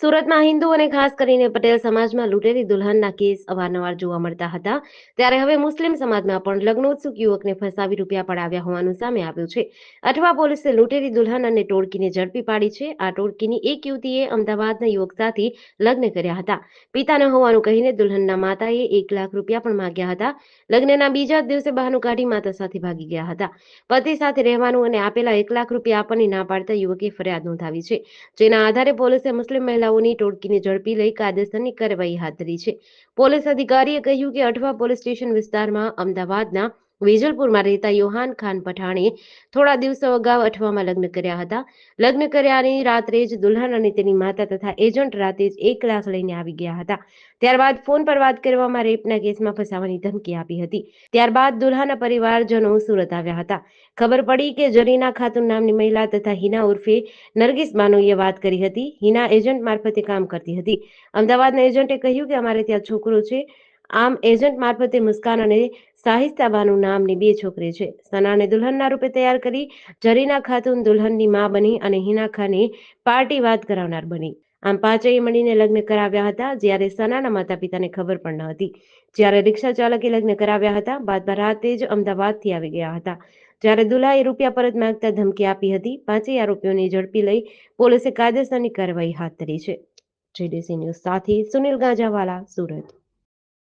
સુરતમાં હિન્દુ અને ખાસ કરીને પટેલ સમાજમાં લૂંટેલી દુલ્હનના કેસ અવારનવાર જોવા મળતા હતા. ત્યારે હવે મુસ્લિમ સમાજમાં પણ લગ્નોત્સુક યુવકને ફસાવી રૂપિયા પડાવ્યા હોવાનું સામે આવ્યું છે. અઠવા પોલીસે લૂંટેલી દુલ્હન અને ટોળકીને ઝડપી પાડી છે. આ ટોળકીની એક યુવતીએ અમદાવાદના યુવક સાથે લગ્ન કર્યા હતા. પિતાને હોવાનું કહીને દુલ્હનના માતાએ એક લાખ રૂપિયા પણ માંગ્યા હતા. લગ્નના બીજા જ દિવસે બહાનું કાઢી માતા સાથે ભાગી ગયા હતા. પતિ સાથે રહેવાનું અને આપેલા એક લાખ રૂપિયા આપવાની ના પાડતા યુવકે ફરિયાદ નોંધાવી છે. જેના આધારે પોલીસે મુસ્લિમ મહિલાઓની ટોળકીને ઝડપી લઈ કાયદેસરની કાર્યવાહી હાથ ધરી છે. પોલીસ અધિકારીએ કહ્યું કે અઠવા પોલીસ સ્ટેશન વિસ્તારમાં અમદાવાદના વેજલપુરમાં રહેતા યોહાન ખાન પઠાણે થોડા દિવસો અગાઉ અઠવામાં લગ્ન કર્યા હતા. લગ્ન કર્યાની રાત્રે જ દુલ્હન અને તેની માતા તથા એજન્ટ રાતે જ એક લાખ લઈને આવી ગયા હતા. ત્યારબાદ ફોન પર વાત કરવામાં રેપના કેસમાં ફસાવાની ધમકી આપી હતી. ત્યારબાદ દુલ્હાના પરિવારજનો સુરત આવ્યા હતા. ખબર પડી કે જરીના ખાતુન નામની મહિલા તથા હિના ઉર્ફે નરગીસ બાનોઈએ વાત કરી હતી. હિના એજન્ટ મારફતે કામ કરતી હતી. અમદાવાદના એજન્ટે કહ્યું કે અમારે ત્યાં છોકરો છે. આમ એજન્ટ મારફતે મુસ્કાન અને સાહિસ્તાબાનું નામની બે છોકરી છે. સનાને દુલ્હનના રૂપે તૈયાર કરી જરીના ખાતુન દુલ્હનની મા બની અને હિના ખાને પાર્ટી વાત કરાવનાર બની. આમ પાંચેય મળીને લગ્ન કરાવ્યા હતા જ્યારે સનાના માતા પિતાને ખબર પણ ન હતી. જ્યારે રિક્ષા ચાલકે લગ્ન કરાવ્યા હતા બાદમાં રાતે જ અમદાવાદથી આવી ગયા હતા. જ્યારે દુલ્હાએ રૂપિયા પરત માંગતા ધમકી આપી હતી, પાંચેય આરોપીઓને ઝડપી લઈ પોલીસે કાયદેસરની કાર્યવાહી હાથ ધરી છે. જેડીસી ન્યૂઝ સાથે સુનિલ ગાંજાવાલા, સુરત.